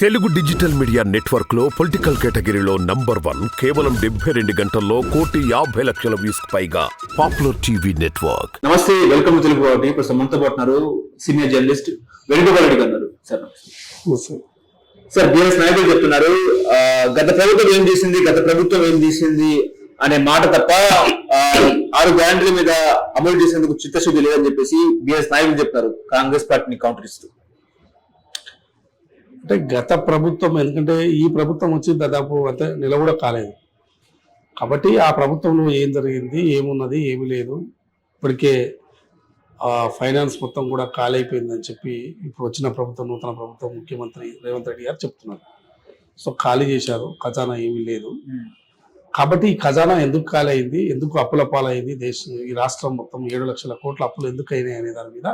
Telugu digital media నెట్వర్క్లో political కేటగిరీలో number one కేవలం డెబ్బై రెండు గంటల్లో కోటి యాభై లక్షల వ్యూస్ పైగా పాపులర్ టీవీ నెట్వర్క్. నమస్తే వెల్కమ్ టు తెలుగు వాటి ఇప్పుడు సీనియర్ జర్నలిస్ట్ వెనుకబడి రెడ్డి గారు సార్. సార్ బిఎస్ నాయకులు చెప్తున్నారు గత ప్రభుత్వం ఏం చేసింది గత ప్రభుత్వం ఏం చేసింది అనే మాట తప్ప ఆ, ఆరు గ్యారంటీల మీద అమలు చేసేందుకు చిత్తశుద్ధి లేదని చెప్పేసి బిఎస్ నాయకులు చెప్తున్నారు కాంగ్రెస్ పార్టీని కౌంటర్ ఇస్తూ అంటే గత ప్రభుత్వం ఎందుకంటే ఈ ప్రభుత్వం వచ్చి దాదాపు అంతే నెల కూడా కాలేదు. కాబట్టి ఆ ప్రభుత్వంలో ఏం జరిగింది ఏమున్నది ఏమి లేదు. ఇప్పటికే ఆ ఫైనాన్స్ మొత్తం కూడా ఖాళీ చెప్పి ఇప్పుడు వచ్చిన ప్రభుత్వం నూతన ప్రభుత్వం ముఖ్యమంత్రి రేవంత్ రెడ్డి గారు చెప్తున్నారు. సో ఖాళీ చేశారు ఖజానా ఏమీ లేదు. కాబట్టి ఈ ఖజానా ఎందుకు ఖాళీ అయింది ఎందుకు అప్పుల పాలైంది దేశం ఈ రాష్ట్రం మొత్తం ఏడు లక్షల కోట్ల అప్పులు ఎందుకు అయినాయి అనే దాని మీద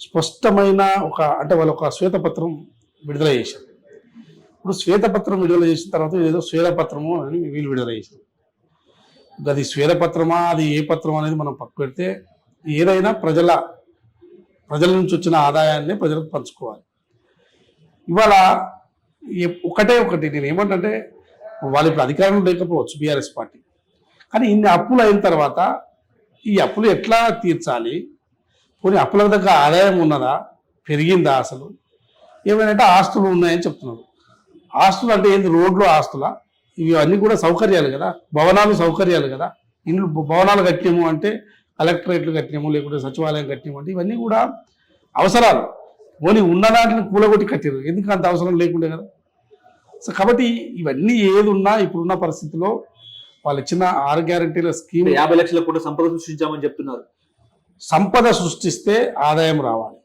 స్పష్టమైన ఒక అంటే వాళ్ళు ఒక శ్వేతపత్రం విడుదల చేశారు. ఇప్పుడు శ్వేతపత్రం విడుదల చేసిన తర్వాత ఏదో శ్వేతపత్రము అని వీళ్ళు విడుదల చేశారు. అది శ్వేతపత్రమా అది ఏ పత్రం అనేది మనం పక్క పెడితే ఏదైనా ప్రజల ప్రజల నుంచి వచ్చిన ఆదాయాన్ని ప్రజలకు పంచుకోవాలి. ఇవాళ ఒకటే ఒకటి నేను ఏమంటే వాళ్ళు ఇప్పుడు అధికారంలో లేకపోవచ్చు బీఆర్ఎస్ పార్టీ. కానీ ఇన్ని అప్పులు అయిన తర్వాత ఈ అప్పులు ఎట్లా తీర్చాలి? పోనీ అప్పుల దగ్గర ఆదాయం ఉన్నదా? పెరిగిందా అసలు? ఏమైనా ఆస్తులు ఉన్నాయని చెప్తున్నారు. ఆస్తులు అంటే ఏంది? రోడ్లు ఆస్తులా? ఇవి అన్నీ కూడా సౌకర్యాలు కదా? భవనాలు సౌకర్యాలు కదా? ఇండ్లు భవనాలు కట్టినాము అంటే కలెక్టరేట్లు కట్టినాము లేకుంటే సచివాలయం కట్టినాము అంటే ఇవన్నీ కూడా అవసరాలు. పోనీ ఉన్న దాంట్లో కూలగొట్టి కట్టారు ఎందుకు అంత అవసరం లేకుండే కదా? సో కాబట్టి ఇవన్నీ ఏది ఉన్నా ఇప్పుడున్న పరిస్థితిలో వాళ్ళు ఇచ్చిన ఆరు గ్యారంటీల స్కీమ్ యాభై లక్షల కోట్ల సంపద సృష్టించామని చెప్తున్నారు. సంపద సృష్టిస్తే ఆదాయం రావాలి.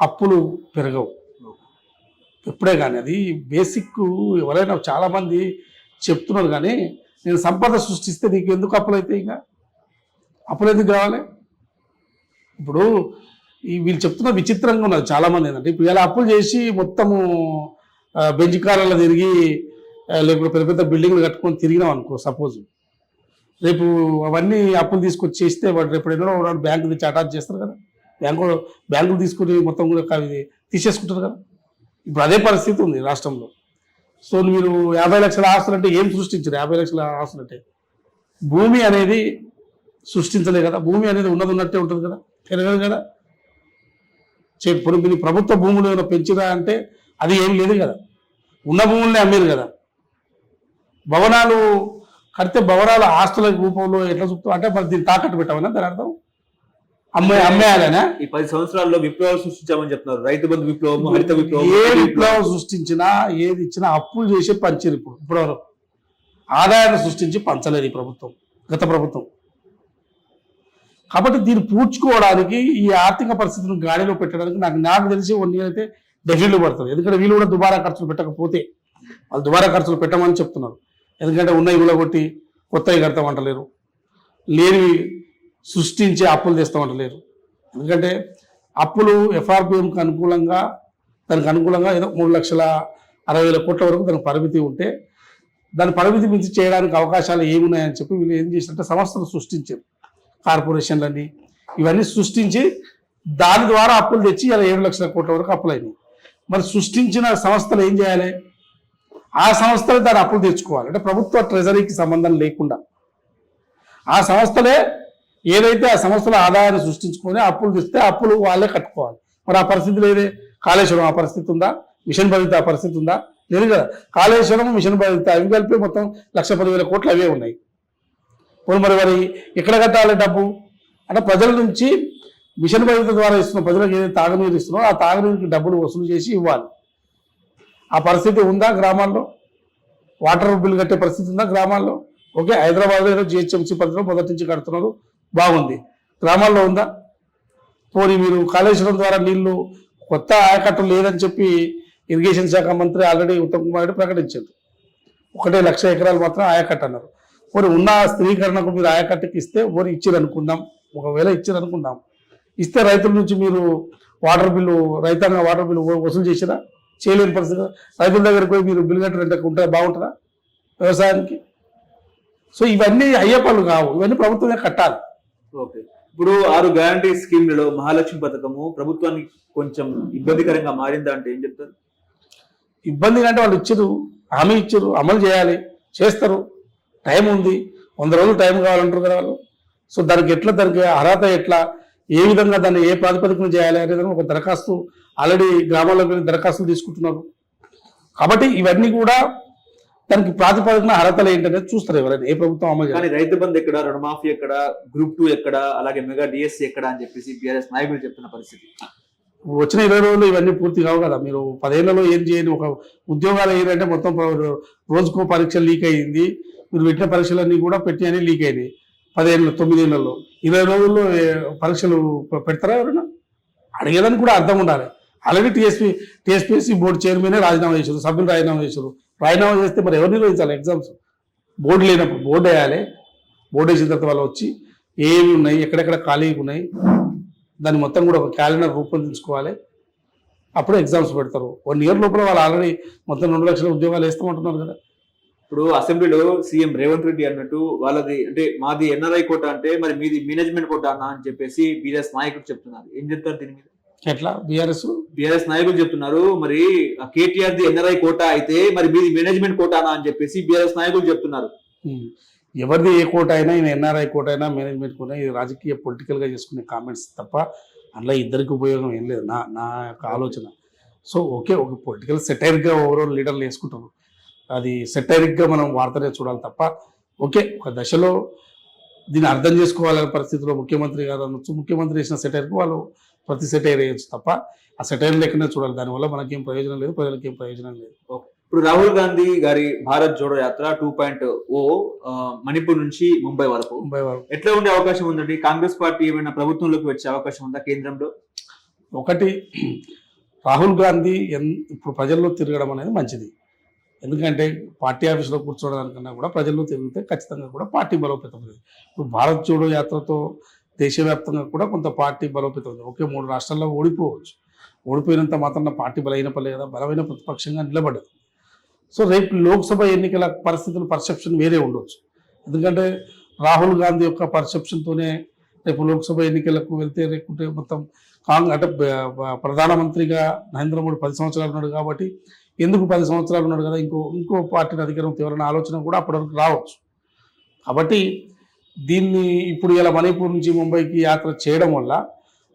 అప్పులు పెరగవు. ఎప్పుడే కానీ అది బేసిక్ ఎవరైనా చాలామంది చెప్తున్నారు కానీ నేను సంపద సృష్టిస్తే నీకు ఎందుకు అప్పులైతే ఇంకా? అప్పులు ఎందుకు కావాలి ఇప్పుడు ఈ వీళ్ళు చెప్తున్న విచిత్రంగా ఉన్నది చాలామంది ఏంటంటే ఇప్పుడు ఇలా అప్పులు చేసి మొత్తము ఆ, బెంచ్ తిరిగి లేకపోతే పెద్ద పెద్ద బిల్డింగ్లు కట్టుకొని తిరిగినాం అనుకో సపోజ్ రేపు అవన్నీ అప్పులు తీసుకొచ్చి చేస్తే వాడు రేపు ఎన్నో బ్యాంకు తెచ్చి అటాచ్ చేస్తారు కదా. బ్యాంకు బ్యాంకులు తీసుకుని మొత్తం కూడా తీసేసుకుంటారు కదా. ఇప్పుడు అదే పరిస్థితి ఉంది రాష్ట్రంలో. సో మీరు యాభై లక్షల ఆస్తులు అంటే ఏం సృష్టించారు? యాభై లక్షల ఆస్తులు అంటే భూమి అనేది సృష్టించలే కదా. భూమి అనేది ఉన్నది ఉన్నట్టే ఉంటుంది కదా? పెరగదు కదా? ఇప్పుడు మీరు ప్రభుత్వ భూములు ఏమైనా పెంచిరా అంటే అది ఏం లేదు కదా. ఉన్న భూములనే అమ్మేరు కదా. భవనాలు కడితే భవనాలు ఆస్తుల రూపంలో ఎట్లా చూపుతాం అంటే మరి దీన్ని తాకట్టు పెట్టామని దాని అర్థం? అమ్మే అమ్మేయాలనా? ఈ పది సంవత్సరాల్లో విప్లవాలు సృష్టించామని చెప్తున్నారు. రైతు బంధు విప్లవం హరిత విప్లవం ఏ విప్లవం. సృష్టించినా ఏది ఇచ్చినా అప్పులు చేసి పంచారు ఇప్పుడు ఇప్పటివరకు. ఆదాయాన్ని సృష్టించి పంచలేదు ఈ ప్రభుత్వం గత ప్రభుత్వం. కాబట్టి దీన్ని పూడ్చుకోవడానికి ఈ ఆర్థిక పరిస్థితిని గాడిలో పెట్టడానికి నాకు నాకు తెలిసి వన్ ఇయర్ అయితే డెఫినెట్లీ పడుతుంది ఎందుకంటే వీళ్ళు కూడా దుబారా ఖర్చులు పెట్టకపోతే వాళ్ళు దుబారా ఖర్చులు పెట్టమని చెప్తున్నారు. ఎందుకంటే ఉన్నవి కూడా కొట్టి కొత్తవి కడతామంటలేరు. లేనివి సృష్టించి అప్పులు తెస్తామంటలేరు ఎందుకంటే అప్పులు ఎఫ్ఆర్పిఎంకి అనుకూలంగా దానికి అనుకూలంగా ఏదో మూడు లక్షల అరవై వేల కోట్ల వరకు దానికి పరిమితి ఉంటే దాని పరిమితి మించి చేయడానికి అవకాశాలు ఏమున్నాయని చెప్పి వీళ్ళు ఏం చేసినట్టే సంస్థలు సృష్టించారు. కార్పొరేషన్లని ఇవన్నీ సృష్టించి దాని ద్వారా అప్పులు తెచ్చి ఇలా ఏడు లక్షల కోట్ల వరకు అప్పులైనాయి. మరి సృష్టించిన సంస్థలు ఏం చేయాలి? ఆ సంస్థలు దాని అప్పులు తెచ్చుకోవాలి. అంటే ప్రభుత్వ ట్రెజరీకి సంబంధం లేకుండా. ఆ సంస్థలే ఏదైతే ఆ సంస్థల ఆదాయాన్ని సృష్టించుకొని అప్పులు తెస్తే అప్పులు వాళ్ళే కట్టుకోవాలి. మరి ఆ పరిస్థితి లేదే కాళేశ్వరం ఆ పరిస్థితి ఉందా? మిషన్ భరిత ఆ పరిస్థితి ఉందా? లేదు కదా. కాళేశ్వరం మిషన్ భరిత అవి కలిపి మొత్తం లక్ష పదివేల కోట్లు అవే ఉన్నాయి. పోనీ మరి మరి ఎక్కడ కట్టాలి డబ్బు? అంటే ప్రజల నుంచి మిషన్ భరిత ద్వారా ఇస్తున్న ప్రజలకు ఏదైతే తాగునీరు ఇస్తున్నో ఆ తాగునీరుకి డబ్బులు వసూలు చేసి ఇవ్వాలి. ఆ పరిస్థితి ఉందా గ్రామాల్లో? వాటర్ బిల్ కట్టే పరిస్థితి ఉందా గ్రామాల్లో? ఓకే హైదరాబాద్లో ఏదో జిహెచ్ఎంసీ పరిధిలో మొదటి నుంచి కడుతున్నారు. బాగుంది. గ్రామాల్లో ఉందా? పోనీ మీరు కాళేశ్వరం ద్వారా నీళ్ళు కొత్త ఆయకట్టు లేదని చెప్పి ఇరిగేషన్ శాఖ మంత్రి ఆల్రెడీ ఉత్తమ్ కుమార్ రెడ్డి ప్రకటించారు. ఒకటే లక్ష ఎకరాలు మాత్రం ఆయకట్టు అన్నారు. పోనీ ఉన్న స్థిరీకరణకు మీరు ఆయకట్టుకి ఇస్తే పోనీ ఇచ్చారు అనుకుందాం ఒకవేళ ఇచ్చారు అనుకుందాం ఇస్తే రైతుల నుంచి మీరు వాటర్ బిల్లు రైతాంగ వాటర్ బిల్లు వసూలు చేసిరా? చేయలేని పరిస్థితి రైతుల దగ్గరికి పోయి మీరు బిల్లు కట్టారంటే ఉంటే బాగుంటుందా? వ్యవసాయానికి? సో ఇవన్నీ అయ్యే పనులు కావు. ఇవన్నీ ప్రభుత్వమే కట్టాలి. ఓకే. ఇప్పుడు ఆరు గ్యారంటీ స్కీమ్లలో మహాలక్ష్మి పథకము ప్రభుత్వానికి కొంచెం ఇబ్బందికరంగా మారిందా అంటే ఏం చెప్తారు? ఇబ్బంది అంటే వాళ్ళు ఇచ్చారు హామీ ఇచ్చారు అమలు చేయాలి చేస్తారు. టైం ఉంది వంద రోజులు టైం కావాలంటారు కదా వాళ్ళు. సో దానికి ఎట్లా దానికి అర్హత ఎట్లా ఏ విధంగా దాన్ని ఏ ప్రాతిపదికన చేయాలి అనేది ఒక దరఖాస్తు ఆల్రెడీ గ్రామాల్లో దరఖాస్తులు తీసుకుంటున్నారు. కాబట్టి ఇవన్నీ కూడా దానికి ప్రాతిపదికన అర్హతలు ఏంటనేది చూస్తారు ఎవరైనా ఏ ప్రభుత్వం అమలు కానీ రైతు బంధు ఎక్కడ రుణమాఫీ ఎక్కడ గ్రూప్ టూ ఎక్కడ అలాగే మెగా డిఎస్సి ఎక్కడ అని చెప్పేసి బీఆర్ఎస్ నాయకులు చెప్తున్న పరిస్థితి. వచ్చిన ఇరవై రోజులు ఇవన్నీ పూర్తి కావు కదా. మీరు పదేళ్ళలో ఏం చేయని ఒక ఉద్యోగాలు ఏంటంటే మొత్తం రోజుకో పరీక్ష లీక్ అయ్యింది మీరు పెట్టిన పరీక్షలన్నీ కూడా పెట్టినవి లీక్ అయినాయి. పదేళ్ళు తొమ్మిదేళ్ళలో. ఇరవై రోజుల్లో పరీక్షలు పెడతారా ఎవరైనా? అడిగేదానికి కూడా అర్థం ఉండాలి. ఆల్రెడీ టీఎస్పీ టీఎస్పీఎస్సీ బోర్డు చైర్మనే రాజీనామా చేశారు సభ్యులు రాజీనామా చేశారు. రాజీనామా చేస్తే మరి ఎవరు నిర్వహించాలి? ఎగ్జామ్స్ బోర్డు లేనప్పుడు బోర్డు వేయాలి. బోర్డు వేసిన తర్వాత వాళ్ళు వచ్చి ఏమి ఉన్నాయి ఎక్కడెక్కడ ఖాళీగా ఉన్నాయి దాన్ని మొత్తం కూడా ఒక క్యాలెండర్ రూపొందించుకోవాలి అప్పుడు ఎగ్జామ్స్ పెడతారు. వన్ ఇయర్ లోపల వాళ్ళు ఆల్రెడీ మొత్తం రెండు లక్షల ఉద్యోగాలు వేస్తామంటున్నారు కదా. ఇప్పుడు అసెంబ్లీలో సీఎం రేవంత్ రెడ్డి అన్నట్టు వాళ్ళది అంటే మాది ఎన్ఆర్ఐ కోట అంటే మరి మీది మేనేజ్మెంట్ కోట అన్న అని చెప్పేసి బీఆర్ఎస్ నాయకుడు చెప్తున్నారు. ఏం చెప్తారు దీని మీద? ఎట్లా? బీఆర్ఎస్? బీఆర్ఎస్ నాయకులు చెప్తున్నారు మరి కేటీఆర్ ది ఎన్ఆర్ఐ కోట అయితే మరి మీది మేనేజ్మెంట్ కోటానా అని చెప్పేసి బీఆర్ఎస్ నాయకులు చెప్తున్నారు. ఎవరిది ఏ కోట అయినా ఈయన ఎన్ఆర్ఐ కోట అయినా మేనేజ్మెంట్ కోట ఇది రాజకీయ పొలిటికల్గా చేసుకునే కామెంట్స్ తప్ప అందులో ఇద్దరికి ఉపయోగం ఏం లేదు. నా నా యొక్క ఆలోచన. సో ఓకే ఒక పొలిటికల్ సెటైరిక్గా ఓవరాల్ లీడర్లు వేసుకుంటారు. అది సెటైరిక్గా మనం వార్తనే చూడాలి తప్ప ఓకే ఒక దశలో దీన్ని అర్థం చేసుకోవాలనే పరిస్థితిలో ముఖ్యమంత్రి గారు అనొచ్చు. ముఖ్యమంత్రి వేసిన సెటైర్కి వాళ్ళు ప్రతి సెటైర్ వేయచ్చు తప్ప ఆ సెటైర్ లెక్కనే చూడాలి. దానివల్ల మనకేం ప్రయోజనం లేదు ప్రజలకి ఏం ప్రయోజనం లేదు. ఇప్పుడు రాహుల్ గాంధీ గారి భారత్ జోడో యాత్ర టూ పాయింట్ ఓ మణిపూర్ నుంచి ముంబై వరకు. ముంబై వరకు. ఎట్లా ఉండే అవకాశం ఉందండి? కాంగ్రెస్ పార్టీ ఏమైనా ప్రభుత్వంలోకి వచ్చే అవకాశం ఉందా కేంద్రంలో? ఒకటి రాహుల్ గాంధీ ఎన్ ఇప్పుడు ప్రజల్లో తిరగడం అనేది మంచిది. ఎందుకంటే పార్టీ ఆఫీస్లో కూర్చోవడానికన్నా కూడా ప్రజల్లో తిరిగితే ఖచ్చితంగా కూడా పార్టీ బలోపేతం ఇప్పుడు భారత్ జోడో యాత్రతో దేశవ్యాప్తంగా కూడా కొంత పార్టీ బలోపేతం ఉంది. ఒకే మూడు రాష్ట్రాల్లో ఓడిపోవచ్చు. ఓడిపోయినంత మాత్రం పార్టీ బలహీన లేదా కదా బలమైన ప్రతిపక్షంగా నిలబడదు. సో రేపు లోక్సభ ఎన్నికల పరిస్థితులు పర్సెప్షన్ వేరే ఉండొచ్చు. ఎందుకంటే రాహుల్ గాంధీ యొక్క పర్సెప్షన్తోనే రేపు లోక్సభ ఎన్నికలకు వెళ్తే రేపు మొత్తం కాంగ్ అంటే ప్రధానమంత్రిగా నరేంద్ర మోడీ పది సంవత్సరాలు ఉన్నాడు కాబట్టి ఎందుకు పది సంవత్సరాలు ఉన్నాడు కదా? ఇంకో ఇంకో పార్టీని అధికారం తీవ్రమైన ఆలోచన కూడా అప్పటివరకు రావచ్చు. కాబట్టి దీన్ని ఇప్పుడు ఇలా మణిపూర్ నుంచి ముంబైకి యాత్ర చేయడం వల్ల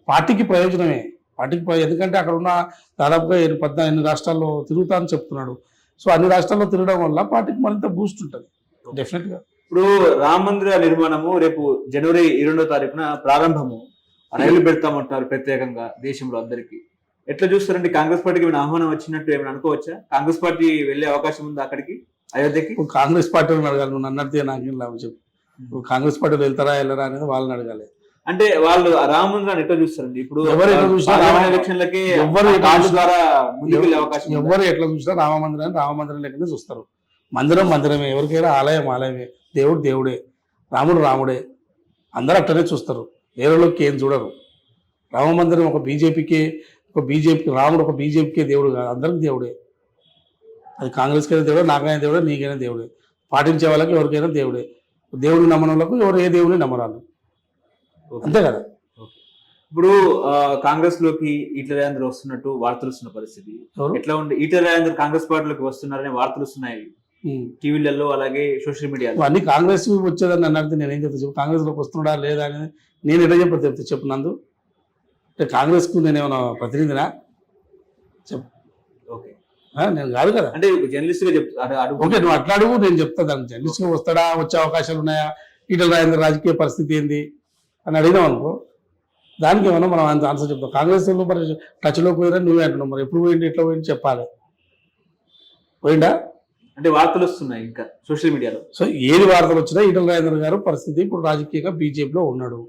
పార్టీకి ప్రయోజనమే. పార్టీకి ఎందుకంటే అక్కడ ఉన్న దాదాపుగా పద్నాలుగు ఎన్ని రాష్ట్రాల్లో తిరుగుతా అని చెప్తున్నాడు. సో అన్ని రాష్ట్రాల్లో తిరగడం వల్ల పార్టీకి మరింత బూస్ట్ ఉంటుంది. డెఫినెట్గా ఇప్పుడు రామ మందిర నిర్మాణము రేపు జనవరి ఇరవై తారీఖున ప్రారంభము. రైలు పెడతామంటున్నారు ప్రత్యేకంగా దేశంలో అందరికీ. ఎట్లా చూస్తారండి? కాంగ్రెస్ పార్టీకి ఏమైనా ఆహ్వానం వచ్చినట్టు ఏమైనా అనుకోవచ్చా? కాంగ్రెస్ పార్టీ వెళ్ళే అవకాశం ఉందా అక్కడికి? అయోధ్యకి? కాంగ్రెస్ పార్టీ అడగాలి నువ్వు అడిగితే నాకేం లాభం? చెప్పు. కాంగ్రెస్ పార్టీలో వెళ్తారా వెళ్ళరా అనేది వాళ్ళని అడగాలి. అంటే వాళ్ళు ఆ రామ మందిరాన్ని ఎట్లా చూస్తారండి? ఇప్పుడు ఎవరు ఎట్లా చూసినా రామ- ఎలక్షన్లకి ఎవరు ద్వారా అవకాశం? ఎవరు ఎట్లా చూసినా రామ మందిరాన్ని రామ మందిరం లెక్కనే చూస్తారు. మందిరం మందిరమే ఎవరికైనా ఆలయం ఆలయమే. దేవుడు దేవుడే రాముడు రాముడే. అందరూ అట్లనే చూస్తారు. వేరేలోకి ఏం చూడరు. రామ మందిరం ఒక బీజేపీకి ఒక బీజేపీకి రాముడు ఒక బీజేపీకే దేవుడు కాదు. అందరికి దేవుడే. అది కాంగ్రెస్కి అయినా దేవుడే నాకైనా దేవుడే నీకైనా దేవుడే. పాటించే వాళ్ళకి ఎవరికైనా దేవుడే. దేవుడిని నమ్మని వాళ్ళకు ఎవరు ఏ దేవుడిని నమ్మరాలు. అంతే కదా? ఇప్పుడు కాంగ్రెస్లోకి ఈటల రాజేంద్ర వస్తున్నట్టు వార్తలు వస్తున్న పరిస్థితి. ఎట్లా ఉంది? ఈటల రాజేంద్ర కాంగ్రెస్ పార్టీలోకి వస్తున్నారనే వార్తలు వస్తున్నాయి. టీవీలలో అలాగే సోషల్ మీడియాలో. అన్ని కాంగ్రెస్ వచ్చేదని అడిగితే నేనేం చెప్తా చెప్పు? కాంగ్రెస్లోకి వస్తున్నాడా లేదా అనేది నేను ఎట్లా చెప్తే చెప్పు నందు? అంటే కాంగ్రెస్కు నేను ఏమైనా ప్రతినిధినా? ఆ, నేను కాదు కదా. అంటే జర్నలిస్ట్గా చెప్తా ఓకే నువ్వు అట్లా అడుగు నేను చెప్తా దాని జర్నలిస్ట్గా వస్తాడా వచ్చే అవకాశాలు ఉన్నాయా? ఈటల రాజేంద్ర రాజకీయ పరిస్థితి ఏంది? అని అడిగినాం అనుకో దానికి ఏమన్నా మనం అంత ఆన్సర్ చెప్తాం. కాంగ్రెస్ మరి టచ్లోకి పోయినా నువ్వే అంటున్నావు మరి. ఎప్పుడు పోయింది ఎట్లా పోయింది చెప్పాలి. పోయిందా అంటే వార్తలు వస్తున్నాయి ఇంకా సోషల్ మీడియాలో. సో ఏది వార్తలు వచ్చినా ఈటల రాజేంద్ర గారు పరిస్థితి ఇప్పుడు రాజకీయంగా బీజేపీలో ఉన్నాడు.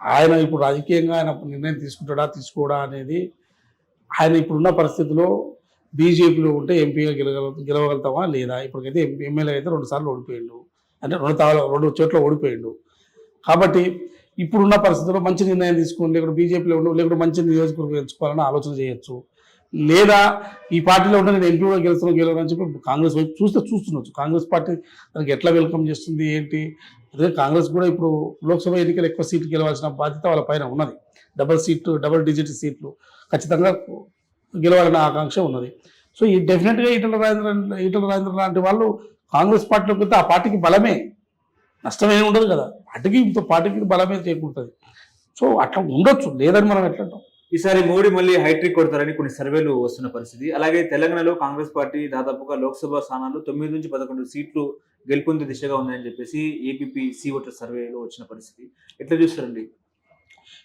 ఆయన ఇప్పుడు రాజకీయంగా ఆయన నిర్ణయం తీసుకుంటాడా తీసుకోడా అనేది ఆయన ఇప్పుడున్న పరిస్థితిలో బీజేపీలో ఉంటే ఎంపీగా గెలగల గెలవగలుగుతామా లేదా ఇప్పటికైతే ఎంపీ ఎమ్మెల్యే అయితే రెండు సార్లు ఓడిపోయిండు. అంటే రెండు తాళ రెండు చోట్ల ఓడిపోయిండు. కాబట్టి ఇప్పుడున్న పరిస్థితుల్లో మంచి నిర్ణయం తీసుకుని లేకుంటే బీజేపీలో ఉండు లేకుంటే మంచి నియోజకవర్గం ఎంచుకోవాలని ఆలోచన చేయొచ్చు. లేదా ఈ పార్టీలో ఉంటే నేను ఎంపీ కూడా గెలుస్తాను గెలవను అని చెప్పి కాంగ్రెస్ వైపు చూస్తే చూస్తుండొచ్చు. కాంగ్రెస్ పార్టీ దానికి ఎట్లా వెల్కమ్ చేస్తుంది ఏంటి? అదే కాంగ్రెస్ కూడా ఇప్పుడు లోక్సభ ఎన్నికలు ఎక్కువ సీట్లు గెలవాల్సిన బాధ్యత వాళ్ళ పైన ఉన్నది. డబల్ సీట్లు డబల్ డిజిట్ సీట్లు. ఖచ్చితంగా గెలవాలనే ఆకాంక్ష ఉన్నది. సో ఈ డెఫినెట్గా ఈటల రాజేంద్ర ఈటల రాజేంద్ర లాంటి వాళ్ళు కాంగ్రెస్ పార్టీలోకి వెళ్తే ఆ పార్టీకి బలమే. నష్టమేమి ఉండదు కదా. పార్టీకి ఇంత పార్టీకి బలమే చేకూరుతుంది. సో అట్లా ఉండొచ్చు. లేదని మనం ఎట్లా అంటాం? ఈసారి మోడీ మళ్ళీ హైట్రిక్ కొడతారని కొన్ని సర్వేలు వస్తున్న పరిస్థితి. అలాగే తెలంగాణలో కాంగ్రెస్ పార్టీ దాదాపుగా లోక్సభ స్థానాలు తొమ్మిది నుంచి పదకొండు సీట్లు గెలుపొందే దిశగా ఉందని చెప్పేసి ఏపీపీ సి ఓటర్ సర్వేలో వచ్చిన పరిస్థితి. ఎట్లా చూస్తారండి?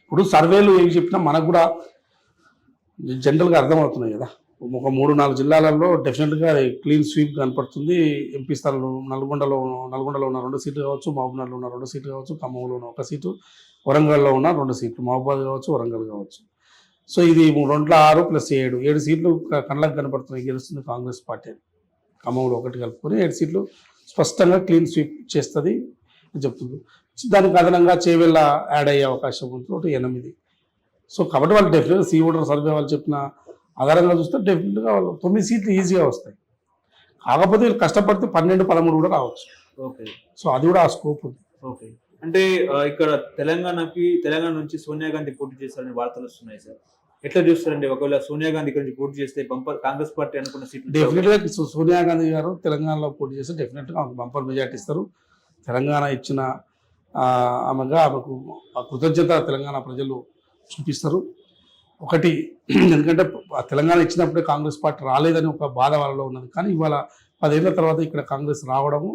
ఇప్పుడు సర్వేలు ఏమి చెప్పినా మనకు కూడా జనరల్గా అర్థమవుతున్నాయి కదా. ఒక మూడు నాలుగు జిల్లాలలో డెఫినెట్గా క్లీన్ స్వీప్ కనపడుతుంది. ఎంపీ స్థానంలో నల్గొండలో నల్గొండలో ఉన్న రెండు సీట్లు కావచ్చు మహబూబ్నగర్లో ఉన్న రెండు సీట్లు కావచ్చు ఖమ్మంలో ఉన్న ఒక సీటు వరంగల్లో ఉన్న రెండు సీట్లు మహబూబాద్ కావచ్చు వరంగల్ కావచ్చు. సో ఇది మూడు రెండుల ఆరు ప్లస్ ఏడు. ఏడు సీట్లు కళ్ళకు కనపడుతున్నాయి గెలుస్తుంది కాంగ్రెస్ పార్టీ ఖమ్మంలో ఒకటి కలుపుకొని ఏడు సీట్లు స్పష్టంగా క్లీన్ స్వీప్ చేస్తుంది అని చెప్తుంది. దానికి అదనంగా చేవెళ్ళ యాడ్ అయ్యే అవకాశం ఉంది. ఒకటి ఎనిమిది. సో కాబట్టి వాళ్ళు డెఫినెట్గా సీ ఓటర్ సర్వే వాళ్ళు చెప్పిన ఆధారంగా చూస్తే డెఫినెట్గా వాళ్ళు తొమ్మిది సీట్లు ఈజీగా వస్తాయి. కాకపోతే వీళ్ళు కష్టపడితే పన్నెండు పదమూడు కూడా రావచ్చు. ఓకే. సో అది కూడా ఆ స్కోప్ ఉంది. ఓకే. అంటే ఇక్కడ తెలంగాణకి తెలంగాణ నుంచి సోనియా గాంధీ పోటీ చేస్తారని వార్తలు వస్తున్నాయి సార్. ఎట్లా చూస్తారండి? ఒకవేళ సోనియా గాంధీ ఇక్కడ నుంచి పోటీ చేస్తే బంపర్ కాంగ్రెస్ పార్టీ అనుకున్న సీట్లు డెఫినెట్గా సోనియా గాంధీ గారు తెలంగాణలో పోటీ చేస్తే డెఫినెట్గా బంపర్ మెజార్టీ ఇస్తారు. తెలంగాణ ఇచ్చిన ఆమెగా ఆమెకు ఆ కృతజ్ఞత తెలంగాణ ప్రజలు చూపిస్తారు. ఒకటి ఎందుకంటే తెలంగాణ ఇచ్చినప్పుడే కాంగ్రెస్ పార్టీ రాలేదని ఒక బాధ వాళ్ళలో ఉన్నది. కానీ ఇవాళ పదేళ్ళ తర్వాత ఇక్కడ కాంగ్రెస్ రావడము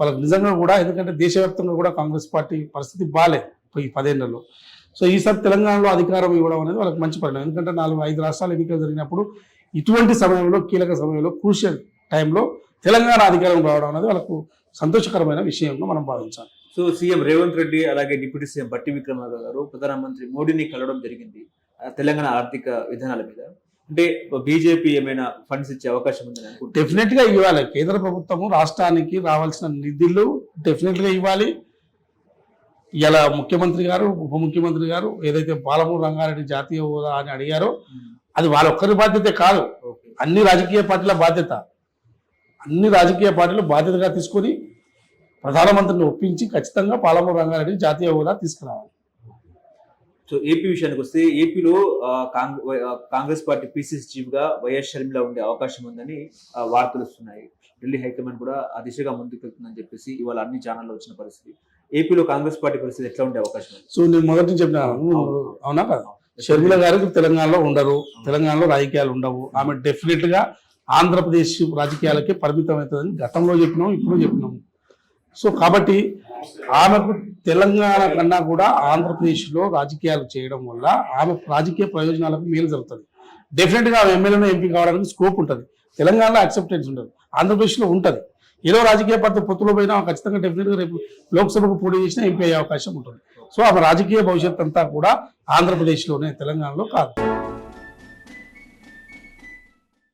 వాళ్ళకి నిజంగా కూడా ఎందుకంటే దేశవ్యాప్తంగా కూడా కాంగ్రెస్ పార్టీ పరిస్థితి బాగాలేదు ఈ పదేళ్ళలో. సో ఈసారి తెలంగాణలో అధికారం ఇవ్వడం అనేది వాళ్ళకి మంచి పరిణామం. ఎందుకంటే నాలుగు ఐదు రాష్ట్రాలు ఎన్నికలు జరిగినప్పుడు ఇటువంటి సమయంలో కీలక సమయంలో క్రూషియల్ టైంలో తెలంగాణ అధికారం రావడం అనేది వాళ్ళకు సంతోషకరమైన విషయంగా మనం భావించాలి. సో సీఎం రేవంత్ రెడ్డి అలాగే డిప్యూటీ సీఎం బట్టి విక్రమార్క గారు ప్రధానమంత్రి మోడీని కలవడం జరిగింది తెలంగాణ ఆర్థిక విధానాల మీద. అంటే బీజేపీ ఏమైనా ఫండ్స్ ఇచ్చే అవకాశం ఉందని అనుకుంటున్నారు? డెఫినెట్గా ఇవ్వాలి. కేంద్ర ప్రభుత్వము రాష్ట్రానికి రావాల్సిన నిధులు డెఫినెట్గా ఇవ్వాలి. ఇలా ముఖ్యమంత్రి గారు ఉప ముఖ్యమంత్రి గారు ఏదైతే పాలమూరు రంగారెడ్డి జాతీయ హోదా అని అడిగారో అది వాళ్ళ ఒక్కరి బాధ్యతే కాదు. అన్ని రాజకీయ పార్టీల బాధ్యత. అన్ని రాజకీయ పార్టీలు బాధ్యతగా తీసుకొని ప్రధానమంత్రిని ఒప్పించి ఖచ్చితంగా పాలమూరు రంగారెడ్డి జాతీయ హోదా తీసుకురావాలి. సో ఏపీ విషయానికి వస్తే ఏపీలో కాంగ్రెస్ పార్టీ పీసీసీ చీఫ్గా వైఎస్ షర్మిల ఉండే అవకాశం ఉందని వార్తలు వస్తున్నాయి. ఢిల్లీ హైకమాండ్ కూడా ఆ దిశగా ముందుకు వెళ్తుందని చెప్పేసి ఇవాళ అన్ని ఛానల్లో వచ్చిన పరిస్థితి. ఏపీలో కాంగ్రెస్ పార్టీ పరిస్థితి ఎట్లా ఉండే అవకాశం? సో నేను మొదటి నుంచి చెప్పినాను అవునా కదా? షర్మిల గారికి తెలంగాణలో ఉండరు తెలంగాణలో రాజకీయాలు ఉండవు. ఆమె డెఫినెట్గా ఆంధ్రప్రదేశ్ రాజకీయాలకే పరిమితం అవుతుందని గతంలో చెప్పినాం ఇప్పుడు చెప్పినాం. సో కాబట్టి ఆమెకు తెలంగాణ కన్నా కూడా ఆంధ్రప్రదేశ్లో రాజకీయాలు చేయడం వల్ల ఆమె రాజకీయ ప్రయోజనాలకు మేలు జరుగుతుంది. డెఫినెట్గా ఆమె ఎమ్మెల్యేను ఎంపీ కావడానికి స్కోప్ ఉంటుంది. తెలంగాణలో అక్సెప్టెన్స్ ఉండదు ఆంధ్రప్రదేశ్లో ఉంటుంది. ఏదో రాజకీయ పార్టీ పొత్తులో పోయినా ఖచ్చితంగా డెఫినెట్గా రేపు లోక్సభకు పోటీ చేసినా ఎంపీ అయ్యే అవకాశం ఉంటుంది. సో ఆమె రాజకీయ భవిష్యత్ అంతా కూడా ఆంధ్రప్రదేశ్లోనే తెలంగాణలో కాదు.